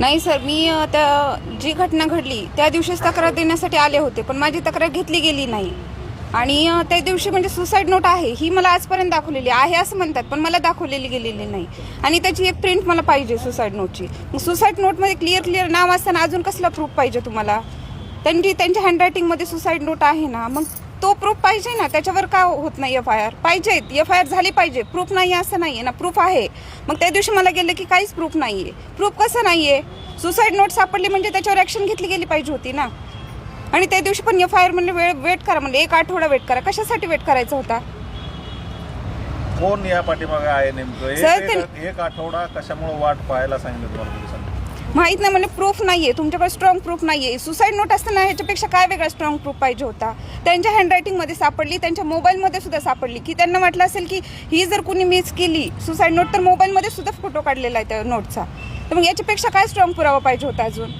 नाही सर मी अ, त्या जी घटना घडली त्या दिवशीच तक्रार देण्यासाठी आले होते पण माझी तक्रार घेतली गेली नाही. आणि अ, त्या दिवशी म्हणजे सुसाईड नोट आहे ही मला आजपर्यंत दाखवलेली आहे असं म्हणतात पण मला दाखवलेली गेलेली नाही. आणि त्याची एक प्रिंट मला पाहिजे सुसाईड नोटची. मग सुसाईड नोटमध्ये क्लिअर क्लिअर नाव असताना अजून कसला प्रूफ पाहिजे तुम्हाला? त्यांची त्यांच्या हँडरायटिंगमध्ये सुसाईड नोट आहे ना मग तो प्रूफ पाहिजे ना त्याच्यावर का होत नाही एफ आय आर पाहिजे एफ आय आर झाली पाहिजे. प्रूफ नाही आहे असं नाही आहे ना प्रूफ आहे. मग त्या दिवशी मला गेलं की काहीच प्रूफ नाही आहे प्रूफ कसं नाही आहे सुसाईड नोट सापडली म्हणजे त्याच्यावर ॲक्शन घेतली गेली पाहिजे होती ना. आणि त्या दिवशी पण एफ आय आर म्हणले वेळ वेट करा. म्हणजे एक आठवडा वेट करा. कशासाठी वेट करायचा होता? कोण या पाठीमागे आहे नेमकं? एक- आठवडा कशामुळे वाट पाहायला सांगितलं तुम्हाला माहीत नाही म्हणजे प्रूफ नाही आहे तुमच्याकडे स्ट्रॉंग प्रूफ नाही आहे सुसाईड नोट असताना ह्याच्यापेक्षा काय वेगळा स्ट्रॉंग प्रूफ पाहिजे होता? त्यांच्या हँडरायटिंगमध्ये सापडली त्यांच्या मोबाईलमध्ये सुद्धा सापडली. की त्यांना वाटलं असेल की ही जर कुणी मिस केली सुसाईड नोट तर मोबाईलमध्ये सुद्धा फोटो काढलेला आहे त्या नोटचा तर मग याच्यापेक्षा काय स्ट्रॉंग पुरावा पाहिजे होता अजून?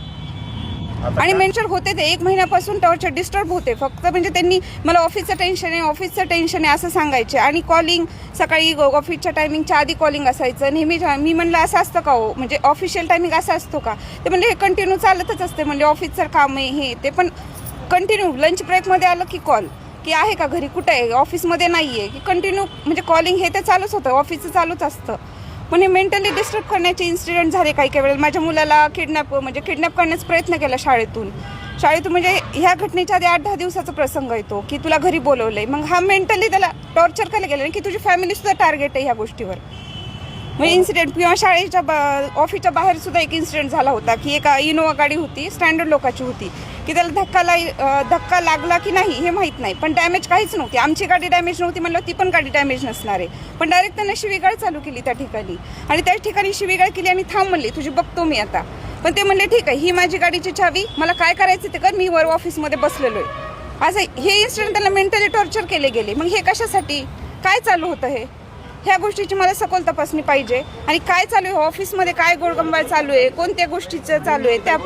आणि मेन्शन होते ते. एक महिन्यापासून टॉर्चर डिस्टर्ब होते. फक्त म्हणजे त्यांनी मला ऑफिसचं टेन्शन आहे ऑफिसचं टेन्शन आहे असं सांगायचे. आणि कॉलिंग सकाळी ऑफिसच्या टायमिंगच्या आधी कॉलिंग असायचं. नेहमी मी म्हणलं असं असतं का हो? म्हणजे ऑफिशियल टायमिंग असं असतो का? ते म्हणजे हे कंटिन्यू चालतच असते. म्हणजे ऑफिसचं काम आहे हे. ते पण कंटिन्यू लंच ब्रेकमध्ये आलं की कॉल की आहे का घरी? कुठे आहे? ऑफिसमध्ये नाही आहे की कंटिन्यू म्हणजे कॉलिंग हे ते चालूच होतं. ऑफिसचं चालूच असतं. पण हे मेंटली डिस्टर्ब करण्याचे इन्सिडेंट झाले काही काही वेळेला. माझ्या मुलाला किडनॅप म्हणजे किडनॅप करण्याचा प्रयत्न केला शाळेतून. शाळेतून म्हणजे ह्या घटनेच्या आधी आठ दहा दिवसाचा प्रसंग येतो की तुला घरी बोलवलंय. मग हा मेंटली त्याला टॉर्चर करायला गेलं की तुझी फॅमिली सुद्धा टार्गेट आहे ह्या गोष्टीवर. म्हणजे इन्सिडेंट किंवा शाळेच्या बा- ऑफिसच्या बाहेर सुद्धा एक इन्सिडेंट झाला होता की एका इनोवा गाडी होती स्टँडर्ड लोकाची होती की त्याला धक्का लाई धक्का लागला की नाही हे माहीत नाही. पण डॅमेज काहीच नव्हती. आमची गाडी डॅमेज नव्हती म्हणलं ती पण गाडी डॅमेज नसणार आहे. पण डायरेक्ट त्यांना शिवीगाळ चालू केली त्या ठिकाणी. आणि त्या ठिकाणी शिवीगाळ केली आणि थांब म्हणली तुझी बघतो मी आता. पण ते म्हणले ठीक आहे ही माझी गाडीची चावी मला काय करायचं ते कर मी वर ऑफिसमध्ये बसलेलो आहे असं हे इन्सिडेंट त्यांना मेंटली टॉर्चर केले गेले. मग हे कशासाठी? काय चालू होतं हे? ह्या गोष्टीची मला सखोल तपासणी पाहिजे. आणि काय चालू आहे? ऑफिसमध्ये काय गोळगंबाळ चालू आहे? कोणत्या गोष्टीचं चालू आहे? त्या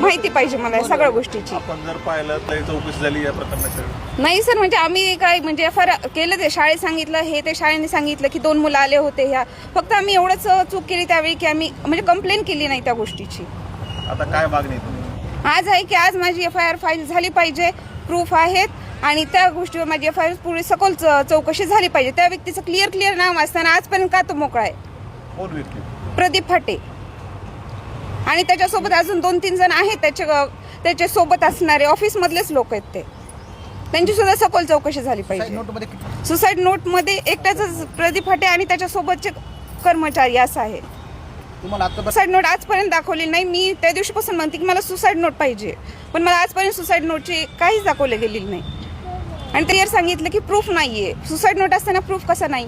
माहिती पाहिजे मला या सगळ्या गोष्टीची. आपण जर पाहिलं तर चौकशी झाली या प्रकरणाची नाही सर म्हणजे आम्ही काय म्हणजे एफ आर केलं ते शाळेत सांगितलं हे ते शाळेने सांगितलं की दोन मुलं आले होते ह्या. फक्त आम्ही एवढंच चूक केली त्यावेळी की आम्ही म्हणजे कंप्लेंट केली नाही त्या गोष्टीची. आता काय मागणी आहे आज आहे की आज माझी एफ आय आर फाईल झाली पाहिजे. प्रूफ आहेत. आणि त्या गोष्टीवर माझी एफ आय आर पुढे सखोल चौकशी झाली पाहिजे. त्या व्यक्तीचं क्लिअर क्लिअर नाव असताना आजपर्यंत का तो मोकळा आहे? प्रदीप फाटे. आणि त्याच्यासोबत अजून दोन तीन जण आहेत. त्याच्या त्याच्या सोबत असणारे ऑफिसमधलेच लोक आहेत ते. त्यांची सुद्धा सखोल चौकशी झाली पाहिजे. सुसाईड नोटमध्ये एकट्याच प्रदीप फाटे आणि त्याच्यासोबतचे कर्मचारी असं आहे. सुसाईड नोट आजपर्यंत दाखवली नाही. मी त्या दिवशीपासून म्हणते की मला सुसाईड नोट पाहिजे. पण मला आजपर्यंत सुसाईड नोटची काहीच दाखवले गेलेली नाही. आणि क्लिअर सांगितलं की प्रूफ नाही आहे सुसाईड नोट असताना प्रूफ कसा नाही?